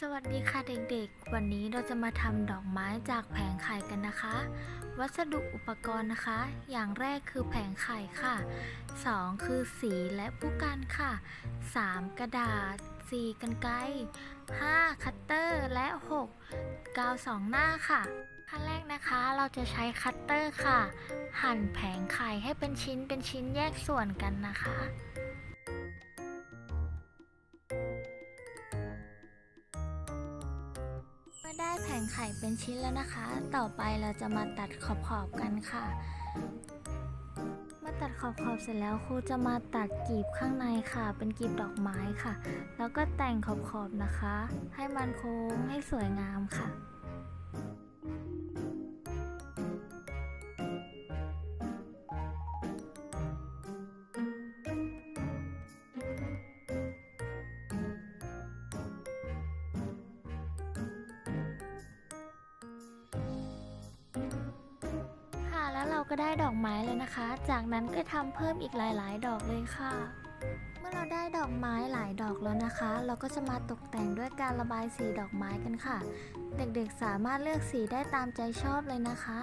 สวัสดีค่ะเด็กๆ วันนี้เราจะมาทำดอกไม้จากแผงไข่กันนะคะ วัสดุอุปกรณ์นะคะ อย่างแรกคือแผงไข่ค่ะ 2 คือสีและผู้กันค่ะ 3 กระดาษ 4 กันไกร5 คัตเตอร์ และ 6 กาวสองหน้าค่ะ ขั้นแรกนะคะเราจะใช้คัตเตอร์ค่ะ หั่นแผงไข่ให้เป็นชิ้นเป็นชิ้นแยกส่วนกันนะคะ ได้แผงไข่เป็นชิ้นแล้วนะคะ ต่อไปเราจะมาตัดขอบขอบกันค่ะเมื่อตัดขอบขอบเสร็จแล้วครูจะมาตัดกีบข้างในค่ะ เป็นกีบดอกไม้ค่ะ แล้วก็แต่งขอบขอบนะคะ ให้มันโค้งให้สวยงามค่ะ ก็ได้ดอกไม้แล้วนะคะ จากนั้นก็ทำเพิ่มอีกหลาย ๆ ดอกเลยค่ะ เมื่อเราได้ดอกไม้หลายดอกแล้วนะคะ เราก็จะมาตกแต่งด้วยการระบายสีดอกไม้กันค่ะ เด็กๆสามารถเลือกสีได้ตามใจชอบเลยนะคะ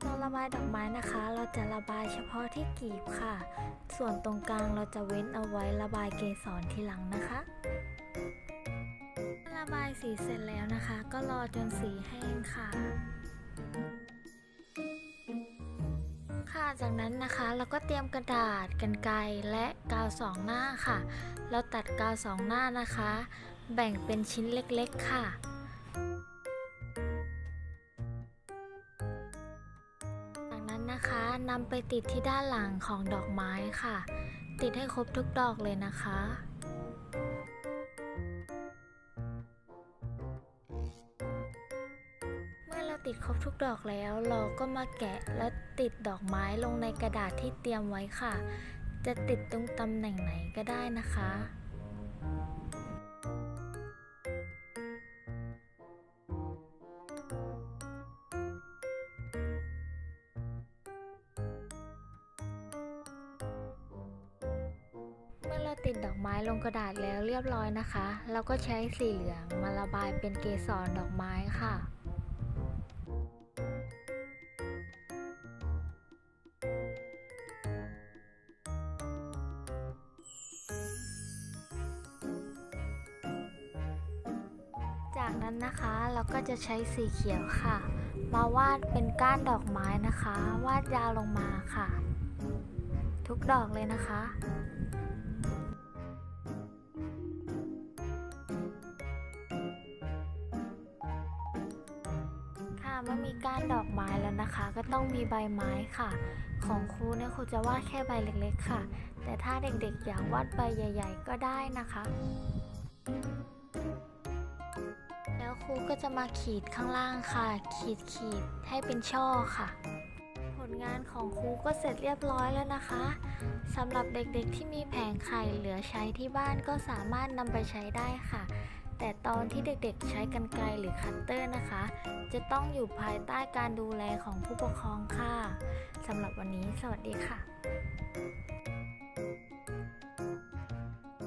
เราระบายดอกไม้นะคะ เราจะระบายเฉพาะที่กีบค่ะ ส่วนตรงกลางเราจะเว้นเอาไว้ระบายเกสรทีหลังนะคะระบายสีเสร็จแล้วนะคะ ก็รอจนสีแห้งค่ะ จากนั้นนะคะเราก็เตรียมกระดาษกันไกรและกาวสองหน้าค่ะ เราตัดกาวสองหน้านะคะ แบ่งเป็นชิ้นเล็กๆค่ะจากนั้นนะคะนำไปติดที่ด้านหลังของดอกไม้ค่ะ ติดให้ครบทุกดอกเลยนะคะ ติดครบทุกดอกแล้ว เราก็มาแกะและติดดอกไม้ลงในกระดาษที่เตรียมไว้ค่ะ จะติดตรงตำแหน่งไหนก็ได้นะคะเมื่อเราติดดอกไม้ลงกระดาษแล้วเรียบร้อยนะคะ เราก็ใช้สีเหลืองมาระบายเป็นเกสรดอกไม้ค่ะ จากนั้นนะคะเราก็จะใช้สีเขียวค่ะ มาวาดเป็นก้านดอกไม้นะคะ วาดยาวลงมาค่ะ ทุกดอกเลยนะคะค่ะเมื่อมีก้านดอกไม้แล้วนะคะ ก็ต้องมีใบไม้ค่ะ ของครูเนี่ยครูจะวาดแค่ใบเล็ก ๆ ค่ะ แต่ถ้าเด็กๆอยากวาดใบใหญ่ ๆ ก็ได้นะคะ รูก็จะมาขีดข้างล่างค่ะ ขีดขีดให้เป็นช่อค่ะ ผลงานของครูก็เสร็จเรียบร้อยแล้วนะคะสำหรับเด็กๆที่มีแผงไข่เหลือใช้ที่บ้านก็สามารถนำไปใช้ได้ค่ะ แต่ตอนที่เด็กๆใช้กรรไกรหรือคัตเตอร์นะคะ จะต้องอยู่ภายใต้การดูแลของผู้ปกครองค่ะสำหรับวันนี้สวัสดีค่ะ